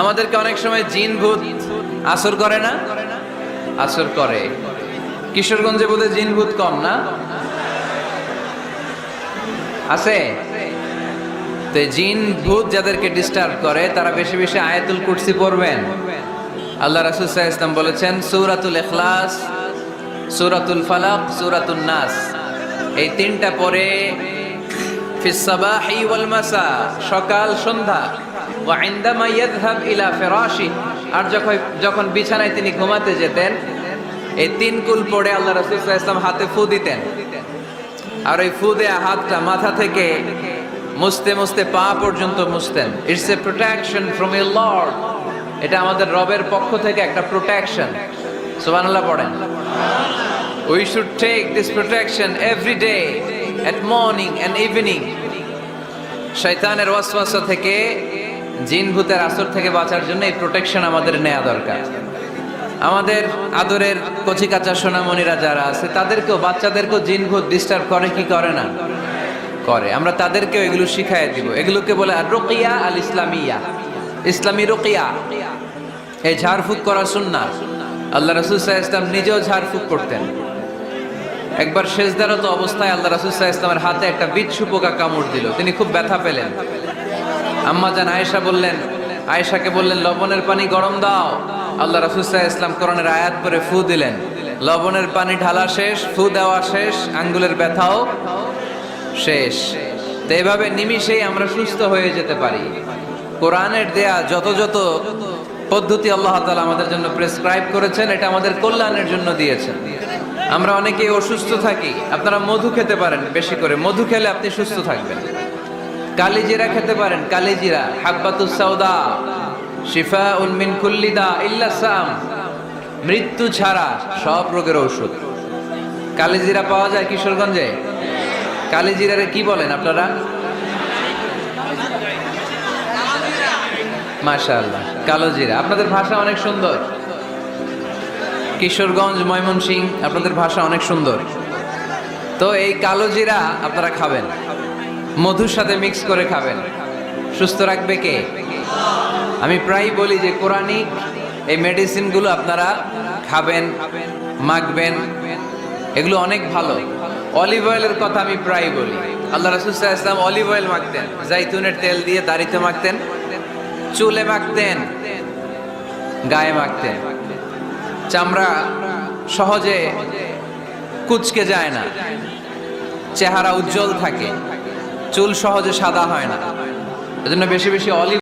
আমাদেরকে অনেক সময় জিন ভূত আসর করে না? আসর করে। কিশোরগঞ্জে বোধহয় জিন ভূত কম না? আছে? তো জিন ভূত যাদেরকে ডিস্টার্ব করে, তারা বেশি বেশি আয়াতুল কুরসি পড়বেন। আল্লাহ রাসূল আলাইহি ওয়াসাল্লাম বলেছেন, সূরাতুল ইখলাস, সূরাতুল ফালাক, সূরাতুন নাস। এই তিনটা পরে ফিস সাবাহি ওয়াল মাসা, সকাল, সন্ধ্যা। ওয়া ইনদামা ইয়াযহাব ইলা ফিরাশি। আর যখন যখন বিছানায় তিনি ঘুমাতে যেতেন, এই তিন কুল পড়ে আল্লাহ রাসূল সাল্লাল্লাহু হাতে ফু দিতেন। আর ওই ফু দেয়া হাতটা মাথা থেকে মুছতে মুছতে পা পর্যন্ত মুছতেন। It's a protection from a lord এটা আমাদের রবের পক্ষ থেকে একটা প্রোটেকশন সুবহানাল্লাহ পড়েন। We should take this protection every day at morning and evening শয়তানের ওয়াসওয়াসা থেকে জিন ভূতের আসর থেকে বাঁচার জন্য এই প্রোটেকশন আমাদের নেওয়া দরকার। আমাদের আদরের কচি কাঁচা সোনামণিরা যারা আছে, তাদেরকেও, বাচ্চাদেরকেও জিন ভূত ডিস্টার্ব করে, কি করে না? করে। আমরা তাদেরকেও এগুলো শিখাই দিব। এগুলোকে বলে রোকিয়া আল ইসলামিয়া। ইসলামী রোকিয়া। এই ঝাড়ফুঁক করা সুন্না আল্লাহ রসুল সাহা ইসলাম নিজেও ঝাড়ফুঁক করতেন। একবার শেষদারত অবস্থায় আল্লাহ রসুল সাহা ইসলামের হাতে একটা বিচ্ছু পোকা কামড় দিল। তিনি খুব ব্যথা পেলেন। আম্মা জান আয়েশা বললেন, আয়েশাকে বললেন, লবণের পানি গরম দাও। আল্লাহ রসুল সাহা ইসলাম করণের আয়াত করে ফু দিলেন। লবণের পানি ঢালা শেষ, ফু দেওয়া শেষ, আঙ্গুলের ব্যথাও শেষ। তো এভাবে নিমিষেই আমরা সুস্থ হয়ে যেতে পারি। কোরআনের দেয়া যত যত পদ্ধতি আল্লাহ তাআলা আমাদের জন্য প্রেসক্রাইব করেছেন, এটা আমাদের কল্যাণের জন্য দিয়েছেন। আমরা অনেকেই অসুস্থ থাকি, আপনারা মধু খেতে পারেন বেশি করে। মধু খেলে আপনি সুস্থ থাকবেন। কালিজিরা খেতে পারেন, কালিজিরা, হাব্বাতুস সাউদা শিফা উলমিন কুল্লিদা ইল্লা সাম। মৃত্যু ছাড়া সব রোগের ঔষধ। কালিজিরা পাওয়া যায় কিশোরগঞ্জে? কালিজিরারে কি বলেন আপনারা? মাশাআল্লাহ কালো জিরা আপনাদের ভাষা অনেক সুন্দর। কিশোরগঞ্জ ময়মনসিং আপনাদের ভাষা অনেক সুন্দর। তো এই কালো জিরা আপনারা খাবেন। মধুর সাথে মিক্স করে খাবেন। সুস্থ রাখবে কে? আমি প্রায় বলি যে কোরআনিক এই মেডিসিনগুলো আপনারা খাবেন, মাখবেন, এগুলো অনেক ভালো। অলিভ অয়েলের কথা আমি প্রায় বলি। আল্লাহ রাসুল ইসলাম অলিভ অয়েল মাখতেন, জাইতুনের তেল দিয়ে দাড়িতে মাখতেন, চুলে মাখতেন, গায়ে মাখতেন। চামড়া সহজে কুচকে যায় না, চেহারা উজ্জ্বল থাকে। চুল সহজে সাদা হয় না। এজন্য বেশি বেশি অলিভ